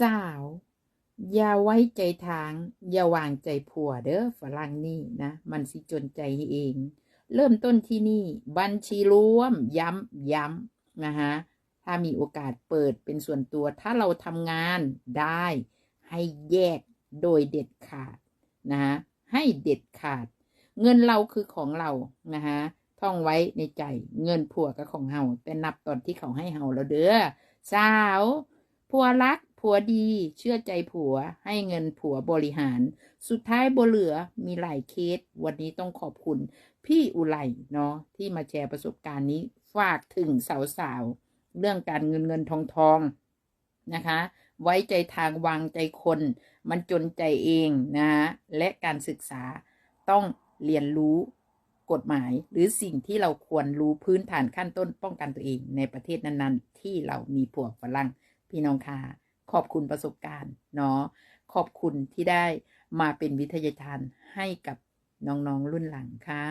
สาว อย่าไว้ใจทาง อย่าวางใจผัวเด้อฝรั่งนี่นะ มันสิจนใจเอง เริ่มต้นที่นี่ บัญชีรวม ย้ำ ย้ำนะฮะถ้ามีโอกาสเปิดเป็นส่วนตัว ถ้าเราทำงานได้ ให้แยกโดยเด็ดขาดนะฮะให้เด็ดขาด เงินเราคือของเรานะฮะท่องไว้ในใจเงินผัวก็ของเฮาแต่นับตอนที่เขาให้เฮาแล้วเด้อสาวผัวรัก ผัวดีเชื่อใจผัวให้เงินผัวบริหาร สุดท้ายบ่เหลือมีหลายเคส วันนี้ต้องขอบคุณ พี่อุไลเนาะที่มาแชร์ประสบการณ์นี้ฝากถึงสาวๆ เรื่องการเงินเงินทองทองนะคะ ไว้ใจทางวางใจคน มันจนใจเองนะฮะและการศึกษาต้องเรียนรู้กฎหมายหรือสิ่งที่เราควรรู้พื้นฐานขั้นต้นป้องกันตัวเองในประเทศนั้นๆ ที่เรามีผัวฝรั่งพี่น้องค่ะ ขอบคุณประสบการณ์เนาะขอบคุณที่ได้มาเป็นวิทยาทานให้กับน้องๆรุ่นหลังค่ะ